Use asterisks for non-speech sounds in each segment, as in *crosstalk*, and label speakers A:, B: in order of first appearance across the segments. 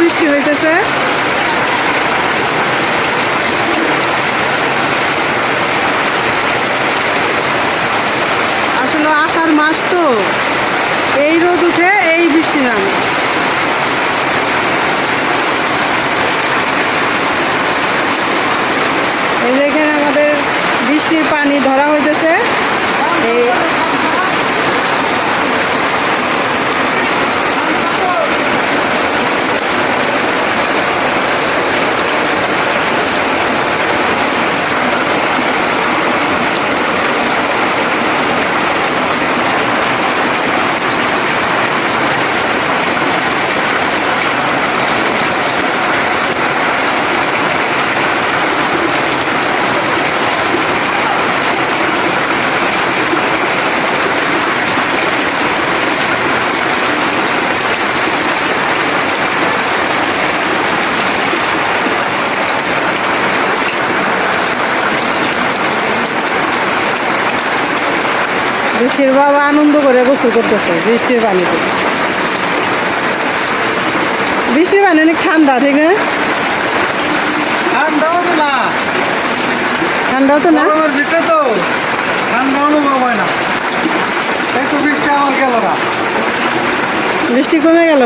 A: বৃষ্টি হইতেছে। আসলে আষাঢ় মাস তো। এই রোদ উঠে এই বৃষ্টি নামে। এই যে এখানে আমাদের বৃষ্টির পানি ধরা হইতেছে। এই বৃষ্টির বাবা আনন্দ করে গোসল করতেছে বৃষ্টির পানিতে। বৃষ্টির পানি অনেক ঠান্ডা ঠিক না?
B: ঠান্ডাও তো না।
A: ঠান্ডাও তো না?
B: গরমের ভিতরে তো ঠান্ডা অনুভব হয় না। একটু বৃষ্টি আমার গেল না।
A: বৃষ্টি কমে গেল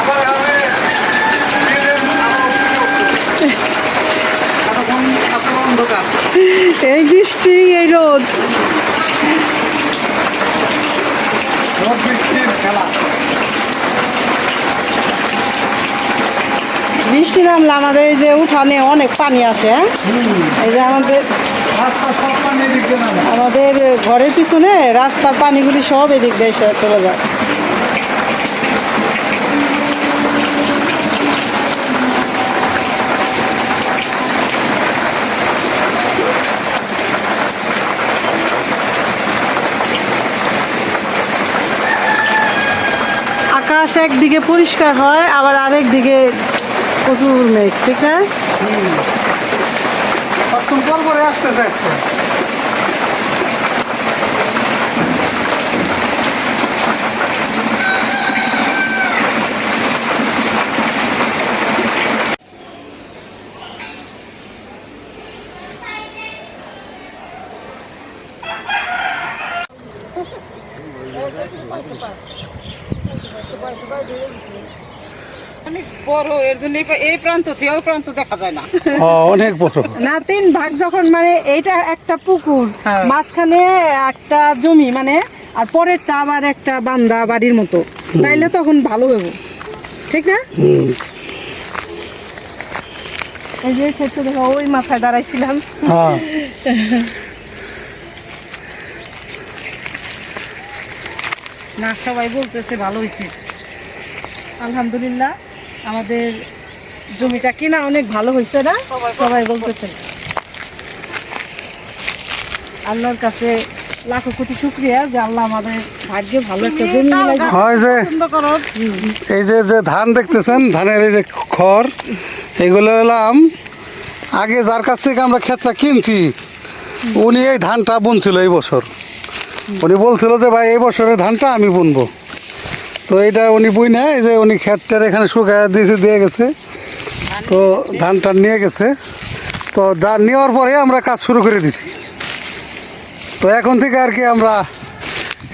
B: আবার আমি এতক্ষণ এত অন্ধকার
A: এই বৃষ্টি এই রোদ
B: রোদ বৃষ্টির খেলা
A: বৃষ্টি নামলে আমাদের এই যে উঠানে অনেক পানি আসে হ্যাঁ? এই যে আমাদের আমাদের ঘরের পিছনে রাস্তার পানিগুলি সব এদিক দিয়ে এসে চলে যায় আকাশ একদিকে পরিষ্কার হয়, আবার আরেক দিকে প্রচুর মেঘ ঠিক না?
B: কতক্ষণ পর পরে আসতেছে
C: বড় এর জন্য এই- এই প্রান্ত থেকে ওই প্রান্ত দেখা যায় না।
B: অনেক বড়।
A: না তিন ভাগ যখন মানে এইটা একটা পুকুর
C: হ্যাঁ।
A: মাঝখানে একটা জমি মানে আর পরেরটা আবার একটা বান্দা বাড়ির মতো। তাইলে তখন ভালো হবে ঠিক না? এই যে ক্ষেত্রে দেখো ওই মাথায় দাঁড়াইছিলাম।
B: হ্যাঁ।
A: না সবাই বলতেছে ভালো হয়েছে আলহামদুলিল্লাহ। আমাদের জমিটা কিনা অনেক ভালো হয়েছে না? সবাই বলতেছে। আল্লাহর কাছে লাখো কোটি শুক্রিয়া যে আল্লাহ আমাদের ভাগ্যে ভালো একটা জমি
B: হয় যে এই যে যে ধান দেখতেছেন ধানের এই যে খড় এগুলো হলাম আগে যার কাছ থেকে আমরা ক্ষেতটা কিনছি উনি এই ধানটা বুনছিল এই বছর। উনি বলছিল যে ভাই এই বছরের ধানটা আমি বুনবো। তো এটা উনি বুই না এই যে উনি ক্ষেতটার এখানে শুকায় দিয়েছে দিয়ে গেছে। তো ধানটা নিয়ে গেছে। তো ধান নেওয়ার পরে আমরা কাজ শুরু করে দিছি। তো এখন থেকে আর কি আমরা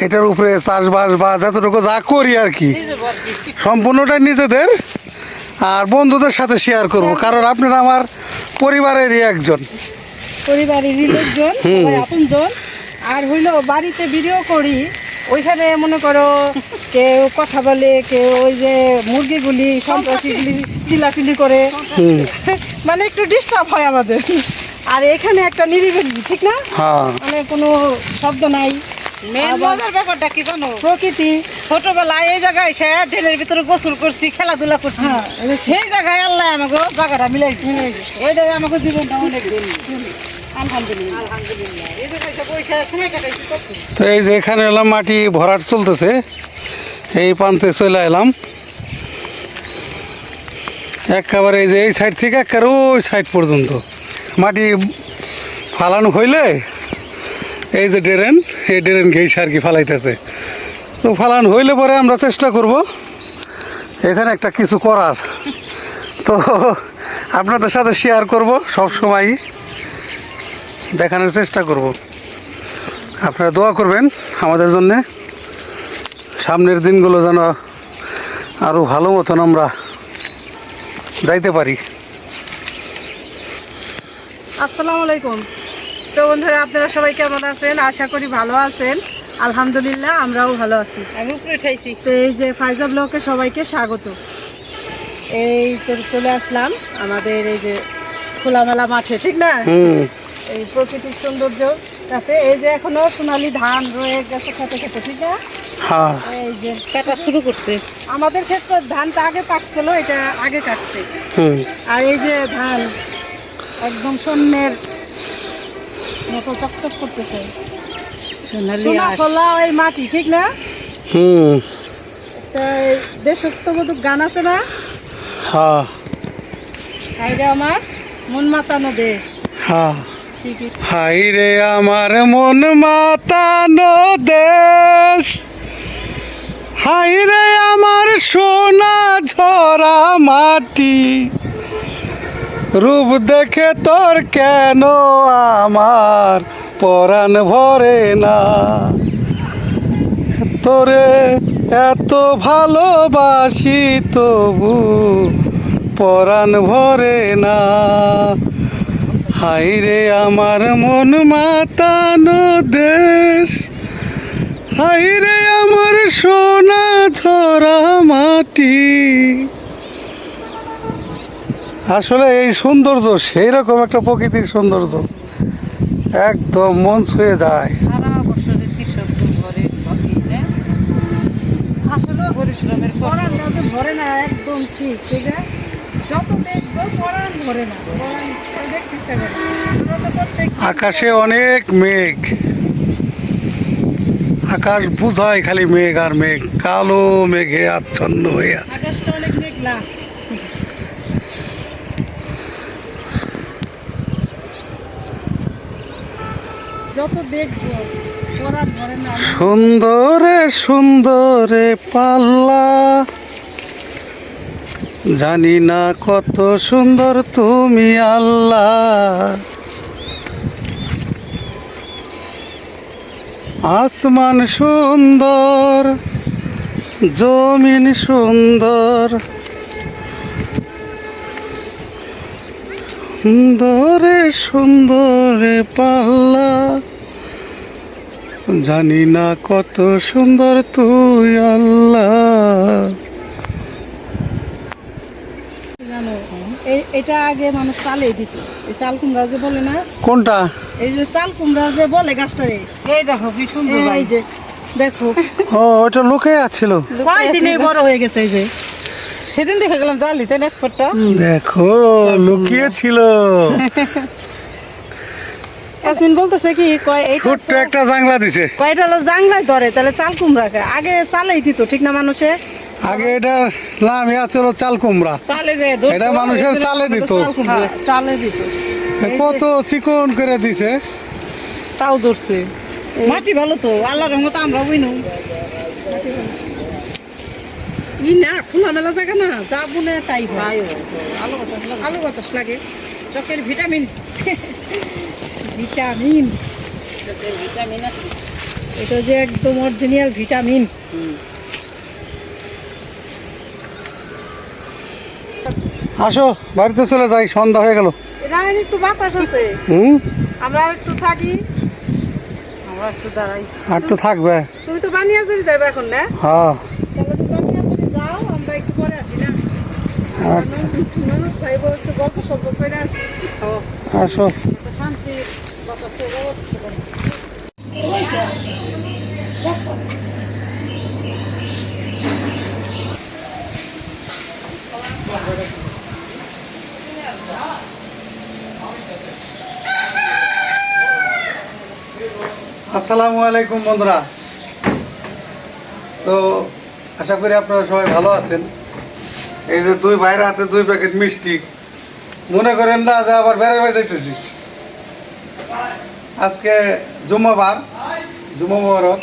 B: এটার উপরে চাষবাস বা যতটুকু যা করি আর কি সম্পূর্ণটাই নিজেদের আর বন্ধুদের সাথে শেয়ার করব। কারণ আপনারা আমার পরিবারেরই একজন।
A: পরিবারেরই লোকজন আপনজন। আর হইল বাড়িতে ভিডিও করি ওইখানে মনে করো কেউ কথা বলে কেউ ওই যে মুরগিগুলি সন্ত্রাসীগুলি চিলাচিলি করে। *laughs* মানে একটু ডিস্টার্ব হয় আমাদের। আর এখানে একটা নিরিবিলি ঠিক না?
B: হ্যাঁ।
A: মানে কোনো শব্দ নাই।
C: মেন মজার ব্যাপারটা কি জানো?
A: প্রকৃতি।
C: ছোটবেলায় এই জায়গায় এসে ড্রেনের ভিতরে গোসল করছি খেলাধুলা করছি।
A: হ্যাঁ,
C: সেই জায়গায় আল্লাহ আমাকে জায়গাটা মিলাই দিয়েছে। এটাই আমাকে জীবনটা অনেক
B: তো এই যে এখানে এলাম, মাটি ভরাট চলতেছে। এই প্রান্তে চলে এলাম। একেবারে এই যে এই সাইড থেকে একেবারে ওই সাইড পর্যন্ত। মাটি ফালানো হইলে এই যে ড্রেন, এই ড্রেন ঘেইসে আর কি ফালাইতেছে। তো ফালান হইলে পরে আমরা চেষ্টা করব। এখানে একটা কিছু করার। তো আপনাদের সাথে শেয়ার করব সব সময় দেখানোর চেষ্টা করব। আপনারা দোয়া করবেন আমাদের জন্যে। সামনের দিনগুলো যেন আরও ভালো মতন আমরা যাইতে পারি।
A: আসসালামু আলাইকুম। তো বন্ধুরা আপনারা সবাই কেমন আছেন? আশা করি ভালো আছেন। আলহামদুলিল্লাহ আমরাও ভালো আছি।
C: আমি উপরে উঠাইছি।
A: তো এই যে ফাইজা ব্লকে সবাইকে স্বাগত। এই তো চলে আসলাম আমাদের এই যে খোলামেলা মাঠে ঠিক না? এই প্রকৃতির সৌন্দর্য আছে। এই যে এখনও সোনালি ধান রয়ে গেছে খেতে খেতে ঠিক না?
B: হ্যাঁ।
A: এই যে
C: কাটা শুরু করতে
A: আমাদের ক্ষেত্রে ধানটা আগে পাকছিল এটা আগে কাটছে। আর এই যে ধান একদম স্বর্ণের মতো চকচক করতেছে।
C: সোনালি
A: খোলা ওই মাটি ঠিক না?
B: হুম।
A: একটা দেশত্ববোধক গান আছে না?
B: হ্যাঁ।
A: এটা আমার মন মাতানো দেশ।
B: হ্যাঁ। হাই রে আমার মন মাতানো দেশ। হাই রে আমার সোনা ঝরা মাটি। রূপ দেখে তোর কেন আমার পরাণ ভরে না? তোরে এত ভালোবাসি তবু পরাণ ভরে না। হাই রে আমার মন মাতানো দেশ। হাই রে আমার সোনা ঝরা মাটি। আসলে এই সৌন্দর্য সেই রকম একটা প্রকৃতির সৌন্দর্য একদম মন ছুঁয়ে যায়।
C: সারা কৃষক ঘরে না? পরিশ্রমের
A: যাতে ভরে না একদম ঠিক ঠিক আছে?
B: আকাশে অনেক মেঘ। আকাশ বুঝায় খালি মেঘ আর মেঘ। কালো মেঘে আচ্ছন্ন হয়ে আছে। সুন্দরে সুন্দরে পাল্লা। জানি না কত সুন্দর তুমি আল্লাহ। আসমান সুন্দর, জমিন সুন্দর। সুন্দরে সুন্দরে পাল্লা। জানি না কত সুন্দর তুই আল্লাহ
A: জানো এই এটা আগে মানুষ চালে দিত। এই চাল কুমড়া যে বলে না?
B: কোনটা?
A: এই যে চাল কুমড়া যে বলে গাছটারে।
C: এই দেখো কি সুন্দর
A: এই যে দেখো।
B: ও ওটা লোকে আছিল
A: কয়দিনে বড় হয়ে গেছে এই যে?
C: সেদিন দেখে গেলাম জালি তাই না এক ফোঁটা?
B: দেখো লুকিয়ে ছিল *laughs*
A: ইয়াসমিন বলতেছে কি কয় এইটা
B: ছোট্ট একটা জাংলা দিছে।
A: কয়টা হলো জাংলাই ধরে তাহলে চাল কুমড়া আগে চালেই দিত ঠিক না মানুষে?
B: আগে এটা নাম ইয়া ছিল চাল কুমড়া।
C: চালে
B: এটা মানুষের চালে দিত।
A: হ্যাঁ, চালে দিত।
B: কত চিকন করে দিছে।
C: তাও ধরছে। মাটি ভালো তো আল্লাহ রহমত আমরা বুঝনু
A: ই না খোলা মেলা জায়গা না যা বলে তাই হয়।
C: আলো বাতাস লাগে।
A: আলু বাতাস লাগে। চকের ভিটামিন। ভিটামিন।
C: ভিটামিন আছে
A: এটা যে একদম অরিজিনাল ভিটামিন।
B: আসো বাড়িতে চলে যাই সন্ধ্যা হয়ে গেল।
A: রায়ন একটু বাতাস আছে
B: হুম?
A: আমরা একটু থাকি।
C: আমরা একটু দাঁড়াই।
B: আর তো থাকবে।
A: তুমি তো বানিয়াজুরি যাবে এখন না?
B: হ্যাঁ।
A: তাহলে তো বানিয়াজুরি যাও আমরা একটু পরে আসি না?
B: আচ্ছা।
A: ননদ ভাই বউ একটু গল্প সল্প করে আসি।
B: আসো।
A: শান্তি ব্যবস্থা করে।
B: আসসালামু আলাইকুম বন্ধুরা। তো আশা করি আপনারা সবাই ভালো আছেন। এই যে দুই ভাইয়ের হাতে দুই প্যাকেট মিষ্টি। মনে করেন না যে আবার বেড়ে বেড়ে যাইতেছি। আজকে জুম্মাবার জুম্মা মোবারক।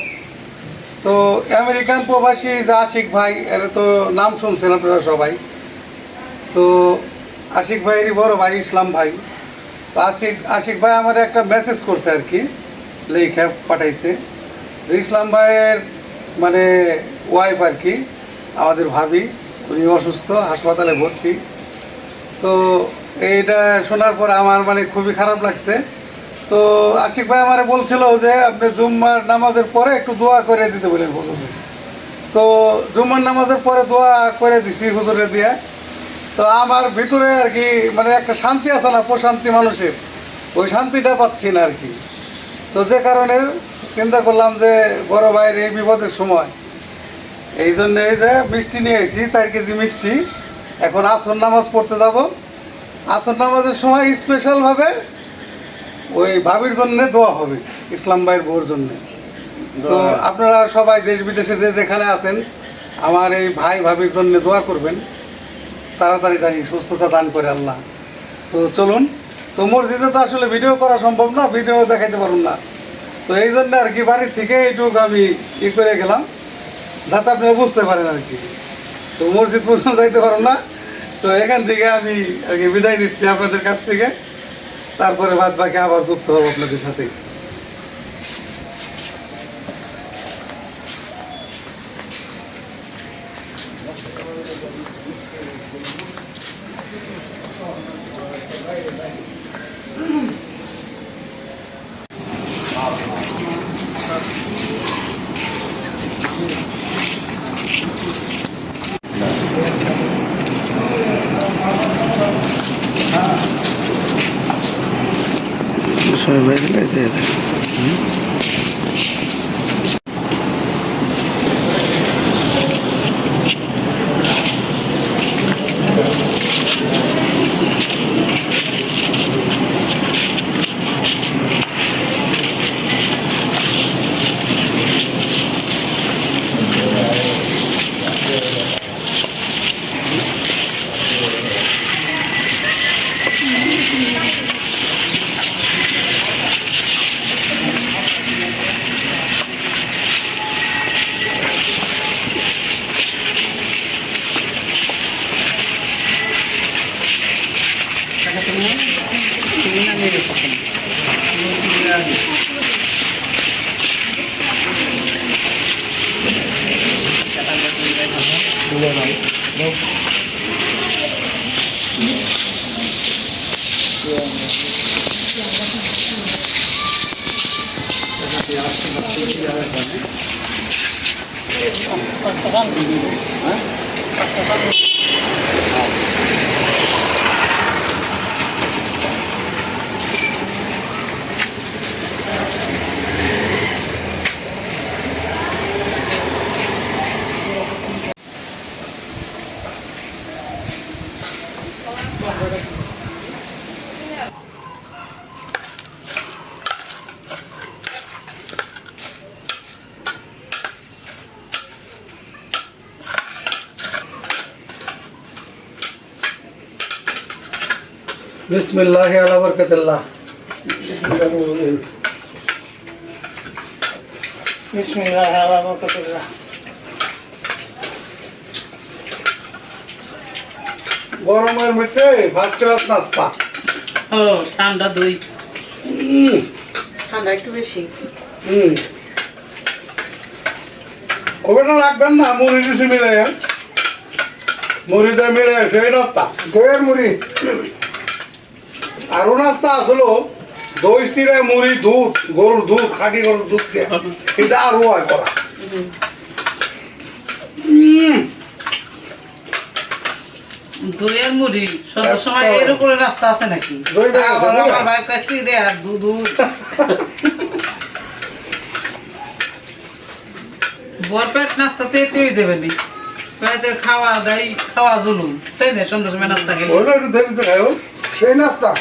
B: তো আমেরিকান প্রবাসী যে আশিক ভাই, এর তো নাম শুনছেন আপনারা সবাই। তো আশিক ভাইয়েরই বড় ভাই, ইসলাম ভাই। তো আশিক আশিক ভাই আমার একটা মেসেজ করছে আর কি, লেখা পাঠাইছে। যে ইসলাম ভাইয়ের মানে ওয়াইফ আর কি, আমাদের ভাবি, উনি অসুস্থ, হাসপাতালে ভর্তি। তো এইটা শোনার পর আমার মানে খুবই খারাপ লাগছে। তো আশিক ভাই আমারে বলছিল যে, আপনি জুম্মার নামাজের পরে একটু দোয়া করে দিতে বলেন হুজুরে তো জুম্মার নামাজের পরে দোয়া করে দিছি হুজুরে দিয়ে। তো আমার ভিতরে আর কি মানে একটা শান্তি আছে না প্রশান্তি মানুষের। ওই শান্তিটা পাচ্ছি না আর কি। তো যে কারণে চিন্তা করলাম যে বড় ভাইয়ের এই বিপদের সময় এই জন্য এই যে মিষ্টি নিয়ে এসেছি চার কেজি মিষ্টি। এখন আসর নামাজ পড়তে যাব। আসর নামাজের সময় স্পেশালভাবে ওই ভাবির জন্য দোয়া হবে ইসলাম ভাইয়ের বউর জন্য। তো আপনারা সবাই দেশ বিদেশে যে যেখানে আছেন আমার এই ভাই ভাবির জন্য দোয়া করবেন। তাড়াতাড়ি জানি, সুস্থতা দান করে আল্লাহ। তো চলুন, তো মসজিদে তো আসলে ভিডিও করা সম্ভব না ভিডিও দেখাইতে পারুন না। তো এই জন্য আর কি বাড়ি থেকে এইটুকু আমি ই করে গেলাম, যাতে আপনারা বুঝতে পারেন আর কি। তো মসজিদ পর্যন্ত যাইতে পারুন না, তো এখান থেকে আমি আর কি বিদায় নিচ্ছি আপনাদের কাছ থেকে। তারপরে বাদ বাকি আবার যুক্ত হব আপনাদের সাথে সবাই দিলে বিসমিল্লাহ আলা বরকাতিল্লাহ।
C: বিসমিল্লাহ আল্লাহ বরকতুল্লাহ।
B: গরমের মধ্যে ভাত চালাত নাস্তা।
C: ও ঠান্ডা দই।
B: হুম
A: ঠান্ডা একটু বেশি।
B: হুম রাখবেন না মুড়ি টুসি মিলে মুড়িতে মিলে সেই নাস্তা। দইয়ের মুড়ি। নাস্তা আসলো দই চিরা মুড়ি দুধ গরুর দুধ খাঁটি গরুর দুধ দিয়ে। এটা আরও হয় করা।
C: দইয়ের মুড়ি সন্ধ্যার সময় এর উপরে রাস্তা আছে নাকি?
B: দই দেওয়া আছে,
C: আবার
B: দই
C: আমার ভাই কাছে দে আর দুধ বরপেট নাস্তা তেতে হয়ে যাবে নি। রাতের খাওয়া দাই খাওয়া জুলুম। তাই না? সন্ধ্যার সময় নাস্তা খেলে।
B: সেই নাস্তা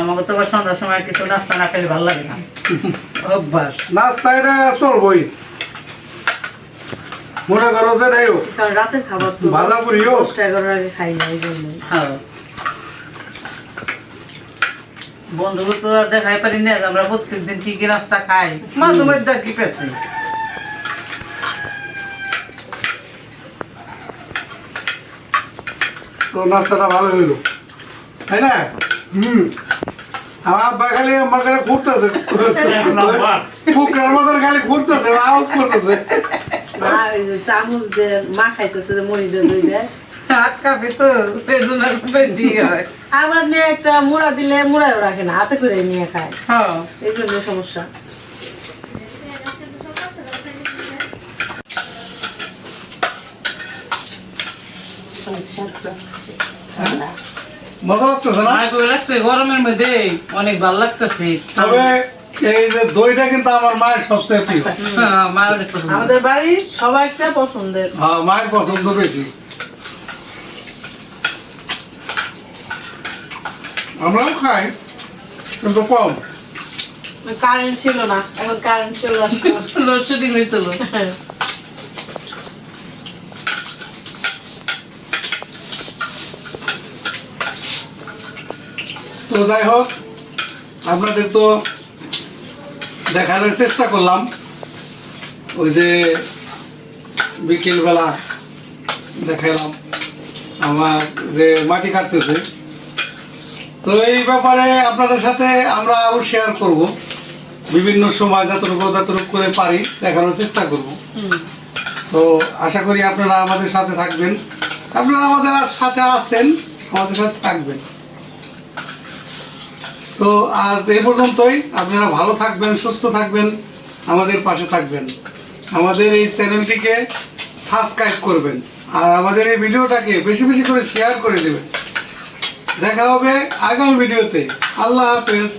C: আমার তো আবার সন্ধ্যার সময় কিছু নাস্তা না খেলে ভালো লাগে না। অভ্যাস।
B: নাস্তা এটা চলবই। মনে করো যে নাই হোক,
A: কারণ রাতের খাবার তো
B: ভাজা পুরিও
A: দশটা এগারোটার আগে খাই না এই জন্য
C: হ্যাঁ। বন্ধুগুলো তো আর দেখাই পারি না যে আমরা প্রত্যেকদিন কি কি নাস্তা খাই। মাঝে মধ্যে কি পেয়েছি?
B: তো নাস্তাটা ভালো হইল। তাই না? হুম। আব্বা খালি আমার খালি ঘুরতেছে। কুকার মতন খালি ঘুরতেছে আওয়াজ করতেছে।
A: মা ওই যে চামচ দিয়ে মা খাইতেছে যে মুড়ি দিয়ে দেয়
C: হাত কাঁপে তো এই বেশি হয়।
A: আবার নিয়ে একটা মুড়া দিলে মুড়াও রাখে না হাতে করে নিয়ে খায়।
C: হ্যাঁ।
A: এই জন্য সমস্যা।
B: মজা লাগতেছে না
C: লাগছে গরমের মধ্যে অনেক ভালো লাগতেছে।
B: তবে এই যে দইটা কিন্তু আমার মায়ের সবচেয়ে প্রিয়।
C: হ্যাঁ,
A: আমাদের সবার চেয়ে পছন্দের।
B: হ্যাঁ মায়ের পছন্দ বেশি। আমরাও খাই কিন্তু কম।
A: কারেন্ট ছিল না এখন কারেন্ট চলে আসলো। *laughs*
C: লোডশেডিং হয়েছিল।
B: তো যাই হোক আপনাদের তো দেখানোর চেষ্টা করলাম। ওই যে বিকেলবেলা দেখালাম আমার যে মাটি কাটতেছে। তো এই ব্যাপারে আপনাদের সাথে আমরা আরও শেয়ার করব। বিভিন্ন সময় যতটুকু যতটুকু করে পারি দেখানোর চেষ্টা করব। তো আশা করি আপনারা আমাদের সাথে থাকবেন। আপনারা আমাদের আর সাথে আছেন আমাদের সাথে থাকবেন। তো আজ এ পর্যন্তই। আপনারা ভালো থাকবেন, সুস্থ থাকবেন, আমাদের পাশে থাকবেন। আমাদের এই চ্যানেলটিকে সাবস্ক্রাইব করবেন আর আমাদের এই ভিডিওটাকে বেশি বেশি করে শেয়ার করে দেবেন। দেখা হবে আগামী ভিডিওতে। আল্লাহ হাফেজ।